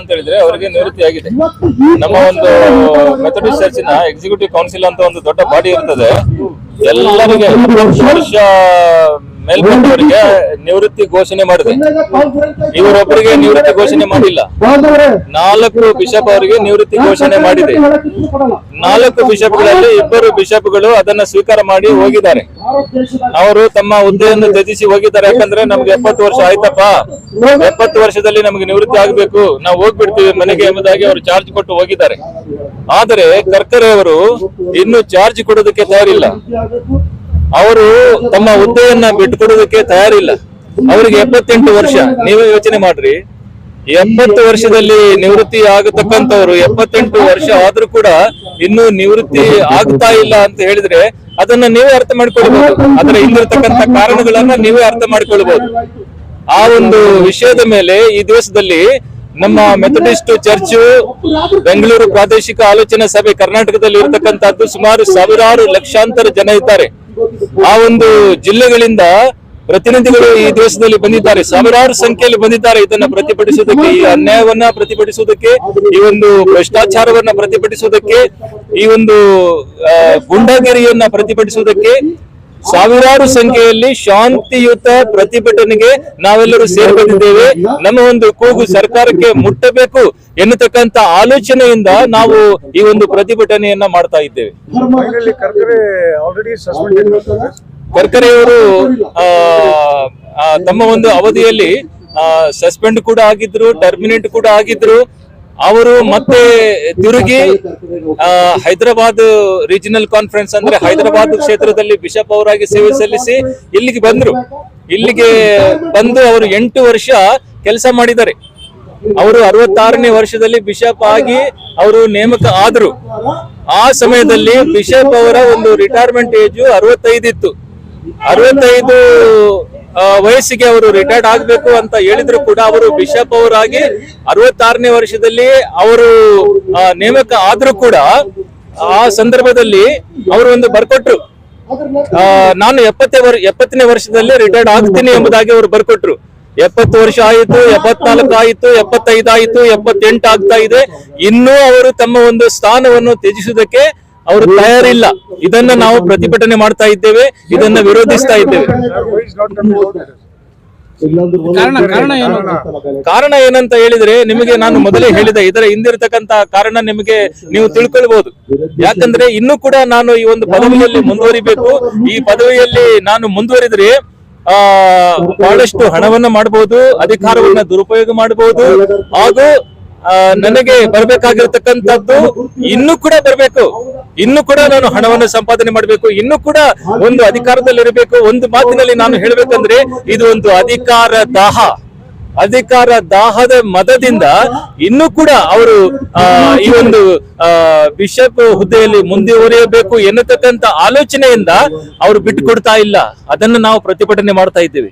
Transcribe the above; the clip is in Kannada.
ಅಂತ ಹೇಳಿದ್ರೆ ಅವರಿಗೆ ನಿವೃತ್ತಿ ಆಗಿದೆ. ನಮ್ಮ ಒಂದು ಮೆಥಡಿಸ್ಟ್ ಚರ್ಚಿನ ಎಕ್ಸಿಕ್ಯೂಟಿವ್ ಕೌನ್ಸಿಲ್ ಅಂತ ಒಂದು ದೊಡ್ಡ ಬಾಡಿ ಇರ್ತದೆ. ಎಲ್ಲರಿಗೆ ವರ್ಷ ಮೇಲ್ಪಟ್ಟವರಿಗೆ ನಿವೃತ್ತಿ ಘೋಷಣೆ ಮಾಡಿದೆ. ಇವರೊಬ್ಬರಿಗೆ ನಿವೃತ್ತಿ ಘೋಷಣೆ ಮಾಡಿಲ್ಲ. ನಾಲ್ಕು ಬಿಷಪ್ ಅವರಿಗೆ ನಿವೃತ್ತಿ ಘೋಷಣೆ ಮಾಡಿದೆ. ನಾಲ್ಕು ಬಿಷಪ್ಗಳಲ್ಲಿ ಇಬ್ಬರು ಬಿಷಪ್ಗಳು ಅದನ್ನ ಸ್ವೀಕಾರ ಮಾಡಿ ಹೋಗಿದ್ದಾರೆ. ಅವರು ತಮ್ಮ ಹುದ್ದೆಯನ್ನು ತ್ಯಜಿಸಿ ಹೋಗಿದ್ದಾರೆ. ಯಾಕಂದ್ರೆ ನಮ್ಗೆ ಎಪ್ಪತ್ತು ವರ್ಷ ಆಯ್ತಪ್ಪ. ಎಪ್ಪತ್ತು ವರ್ಷದಲ್ಲಿ ನಮ್ಗೆ ನಿವೃತ್ತಿ ಆಗ್ಬೇಕು. ನಾವು ಹೋಗ್ಬಿಡ್ತೀವಿ ಮನೆಗೆ ಎಂಬುದಾಗಿ ಅವರು ಚಾರ್ಜ್ ಕೊಟ್ಟು ಹೋಗಿದ್ದಾರೆ. ಆದರೆ ಕರ್ಕರೆ ಅವರು ಇನ್ನು ಚಾರ್ಜ್ ಕೊಡೋದಕ್ಕೆ ತಯಾರಿಲ್ಲ. ಅವರು ತಮ್ಮ ಹುದ್ದೆಯನ್ನ ಬಿಟ್ಟುಕೊಡೋದಕ್ಕೆ ತಯಾರಿಲ್ಲ. ಅವರಿಗೆ ಎಪ್ಪತ್ತೆಂಟು ವರ್ಷ. ನೀವೇ ಯೋಚನೆ ಮಾಡ್ರಿ. ಎಪ್ಪತ್ತು ವರ್ಷದಲ್ಲಿ ನಿವೃತ್ತಿ ಆಗತಕ್ಕಂಥವ್ರು ಎಪ್ಪತ್ತೆಂಟು ವರ್ಷ ಆದ್ರೂ ಕೂಡ ಇನ್ನೂ ನಿವೃತ್ತಿ ಆಗ್ತಾ ಇಲ್ಲ ಅಂತ ಹೇಳಿದ್ರೆ ಅದನ್ನ ನೀವೇ ಅರ್ಥ ಮಾಡ್ಕೊಳ್ಬಹುದು ಅದರ ಹಿಂದಿರತಕ್ಕಂತ ಕಾರಣಗಳನ್ನ ನೀವೇ ಅರ್ಥ ಮಾಡ್ಕೊಳ್ಬಹುದು ಆ ಒಂದು ವಿಷಯದ ಮೇಲೆ ಈ ದಿವಸದಲ್ಲಿ ನಮ್ಮ ಮೆಥಡಿಸ್ಟ್ ಚರ್ಚ್, ಬೆಂಗಳೂರು ಪ್ರಾದೇಶಿಕ ಆಲೋಚನಾ ಸಭೆ ಕರ್ನಾಟಕದಲ್ಲಿ ಇರತಕ್ಕಂತಹದ್ದು ಸುಮಾರು ಸಾವಿರಾರು ಲಕ್ಷಾಂತರ ಜನ ಇದ್ದಾರೆ. ಆ ಒಂದು ಜಿಲ್ಲೆಗಳಿಂದ ಪ್ರತಿನಿಧಿಗಳು ಈ ದೇಶದಲ್ಲಿ ಬಂದಿದ್ದಾರೆ, ಸಾವಿರಾರು ಸಂಖ್ಯೆಯಲ್ಲಿ ಬಂದಿದ್ದಾರೆ ಇದನ್ನ ಪ್ರತಿಭಟಿಸುವುದಕ್ಕೆ, ಈ ಅನ್ಯಾಯವನ್ನ ಪ್ರತಿಭಟಿಸುವುದಕ್ಕೆ, ಈ ಒಂದು ಭ್ರಷ್ಟಾಚಾರವನ್ನ ಪ್ರತಿಭಟಿಸುವುದಕ್ಕೆ, ಈ ಒಂದು ಗುಂಡಾಗಿರಿಯನ್ನ ಪ್ರತಿಭಟಿಸುವುದಕ್ಕೆ ಸಾವಿರಾರು ಸಂಖ್ಯೆಯಲ್ಲಿ ಶಾಂತಿಯುತ ಪ್ರತಿಭಟನೆಗೆ ನಾವೆಲ್ಲರೂ ಸೇರ್ಕೊಂಡಿದ್ದೇವೆ ನಮ್ಮ ಒಂದು ಕೂಗು ಸರ್ಕಾರಕ್ಕೆ ಮುಟ್ಟಬೇಕು ಎನ್ನುತಕ್ಕಂತ ಆಲೋಚನೆಯಿಂದ ನಾವು ಈ ಒಂದು ಪ್ರತಿಭಟನೆಯನ್ನ ಮಾಡ್ತಾ ಇದ್ದೇವೆ. ಆ, ತಮ್ಮ ಒಂದು ಅವಧಿಯಲ್ಲಿ ಸಸ್ಪೆಂಡ್ ಕೂಡ ಆಗಿದ್ರು ಟರ್ಮಿನೇಟ್ ಕೂಡ ಆಗಿದ್ರು. ಅವರು ಮತ್ತೆ ತಿರುಗಿ ಹೈದರಾಬಾದ್ ರೀಜನಲ್ ಕಾನ್ಫರೆನ್ಸ್ ಅಂದ್ರೆ ಹೈದರಾಬಾದ್ ಕ್ಷೇತ್ರದಲ್ಲಿ ಬಿಷಪ್ ಅವರಾಗಿ ಸೇವೆ ಸಲ್ಲಿಸಿ ಇಲ್ಲಿಗೆ ಬಂದ್ರು. ಇಲ್ಲಿಗೆ ಬಂದು ಅವರು ಎಂಟು ವರ್ಷ ಕೆಲಸ ಮಾಡಿದ್ದಾರೆ. ಅವರು ಅರವತ್ತಾರನೇ ವರ್ಷದಲ್ಲಿ ಬಿಷಪ್ ಆಗಿ ಅವರು ನೇಮಕ ಆದ್ರು. ಆ ಸಮಯದಲ್ಲಿ ಬಿಷಪ್ ಅವರ ಒಂದು ರಿಟೈರ್ಮೆಂಟ್ ಏಜ್ ಅರವತ್ತೈದಿತ್ತು. ಅರವತ್ತೈದು ವಯಸ್ಸಿಗೆ ಅವರು ರಿಟೈರ್ಡ್ ಆಗ್ಬೇಕು ಅಂತ ಹೇಳಿದ್ರು ಕೂಡ ಅವರು ಬಿಷಪ್ ಅವರಾಗಿ ಅರವತ್ತಾರನೇ ವರ್ಷದಲ್ಲಿ ಅವರು ನೇಮಕ ಆದ್ರೂ ಕೂಡ ಆ ಸಂದರ್ಭದಲ್ಲಿ ಅವರು ಒಂದು ಬರ್ಕೊಟ್ರು. ನಾನು ಎಪ್ಪತ್ತೇ ವರ್, ಎಪ್ಪತ್ತನೇ ವರ್ಷದಲ್ಲಿ ರಿಟೈರ್ಡ್ ಆಗ್ತೀನಿ ಎಂಬುದಾಗಿ ಅವರು ಬರ್ಕೊಟ್ರು. ಎಪ್ಪತ್ತು ವರ್ಷ ಆಯಿತು, ಎಪ್ಪತ್ನಾಲ್ಕು ಆಯಿತು, ಎಪ್ಪತ್ತೈದು ಆಯಿತು, ಎಪ್ಪತ್ತೆಂಟು ಆಗ್ತಾ ಇದೆ. ಇನ್ನೂ ಅವರು ತಮ್ಮ ಒಂದು ಸ್ಥಾನವನ್ನು ತ್ಯಜಿಸುವುದಕ್ಕೆ ಅವರು ತಯಾರಿಲ್ಲ. ಇದನ್ನ ನಾವು ಪ್ರತಿಭಟನೆ ಮಾಡ್ತಾ ಇದ್ದೇವೆ ಇದನ್ನ ವಿರೋಧಿಸ್ತಾ ಇದ್ದೇವೆ. ಕಾರಣ ಕಾರಣ ಏನು? ಕಾರಣ ಏನಂತ ಹೇಳಿದ್ರೆ ನಿಮಗೆ ನಾನು ಮೊದಲೇ ಹೇಳಿದೆ ಇದರ ಹಿಂದಿರ್ತಕ್ಕಂತ ಕಾರಣ ನಿಮಗೆ ನೀವು ತಿಳ್ಕೊಳ್ಬಹುದು ಯಾಕಂದ್ರೆ ಇನ್ನು ಕೂಡ ನಾನು ಈ ಒಂದು ಪದವಿಯಲ್ಲಿ ಮುಂದುವರಿಬೇಕು. ಈ ಪದವಿಯಲ್ಲಿ ನಾನು ಮುಂದುವರಿದ್ರೆ ಆ ಬಹಳಷ್ಟು ಹಣವನ್ನ ಮಾಡಬಹುದು ಅಧಿಕಾರವನ್ನ ದುರುಪಯೋಗ ಮಾಡಬಹುದು ಹಾಗೂ ಆ, ನನಗೆ ಬರ್ಬೇಕಾಗಿರ್ತಕ್ಕಂಥದ್ದು ಇನ್ನು ಕೂಡ ಬರ್ಬೇಕು. ಇನ್ನು ಕೂಡ ನಾನು ಹಣವನ್ನು ಸಂಪಾದನೆ ಮಾಡಬೇಕು, ಇನ್ನು ಕೂಡ ಒಂದು ಅಧಿಕಾರದಲ್ಲಿ ಇರಬೇಕು ಒಂದು ಮಾತಿನಲ್ಲಿ ನಾನು ಹೇಳಬೇಕಂದ್ರೆ, ಇದು ಒಂದು ಅಧಿಕಾರ ದಾಹ. ಅಧಿಕಾರ ದಾಹದ ಮತದಿಂದ ಇನ್ನು ಕೂಡ ಅವರು ಈ ಒಂದು ಬಿಷಪ್ ಹುದ್ದೆಯಲ್ಲಿ ಮುಂದುವರಿಯಬೇಕು ಎನ್ನತಕ್ಕಂತ ಆಲೋಚನೆಯಿಂದ ಅವರು ಬಿಟ್ಟು ಕೊಡ್ತಾ ಇಲ್ಲ. ಅದನ್ನು ನಾವು ಪ್ರತಿಭಟನೆ ಮಾಡ್ತಾ ಇದ್ದೇವೆ.